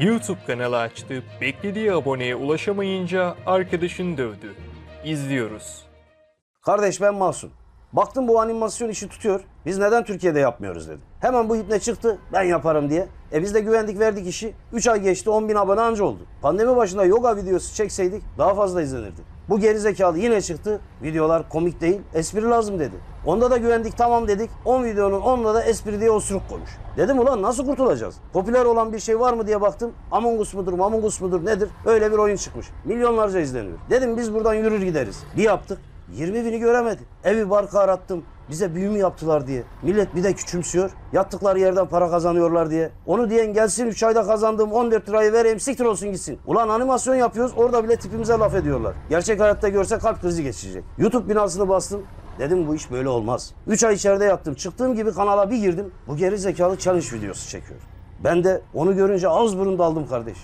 YouTube kanalı açtı, beklediği aboneye ulaşamayınca arkadaşını dövdü. İzliyoruz. Kardeş ben masum. Baktım bu animasyon işi tutuyor. Biz neden Türkiye'de yapmıyoruz dedim. Hemen bu ipne çıktı ben yaparım diye. E biz de güvendik verdik işi. 3 ay geçti 10 bin abone anca oldu. Pandemi başında yoga videosu çekseydik daha fazla izlenirdi. Bu gerizekalı yine çıktı. Videolar komik değil espri lazım dedi. Onda da güvendik tamam dedik. 10 videonun 10'da da espri diye osuruk konuş. Dedim ulan nasıl kurtulacağız? Popüler olan bir şey var mı diye baktım. Among Us mudur, Among Us mudur nedir? Öyle bir oyun çıkmış. Milyonlarca izleniyor. Dedim biz buradan yürür gideriz. Bir yaptık. 20 bini göremedi. Evi barkı arattım. Bize büyü mü yaptılar diye. Millet bir de küçümsüyor. Yattıkları yerden para kazanıyorlar diye. Onu diyen gelsin 3 ayda kazandığım 14 lirayı vereyim siktir olsun gitsin. Ulan animasyon yapıyoruz orada bile tipimize laf ediyorlar. Gerçek hayatta görse kalp krizi geçirecek. YouTube binasını bastım. Dedim bu iş böyle olmaz. 3 ay içeride yattım. Çıktığım gibi kanala bir girdim. Bu geri zekalı challenge videosu çekiyor. Ben de onu görünce ağız burun daldım kardeş.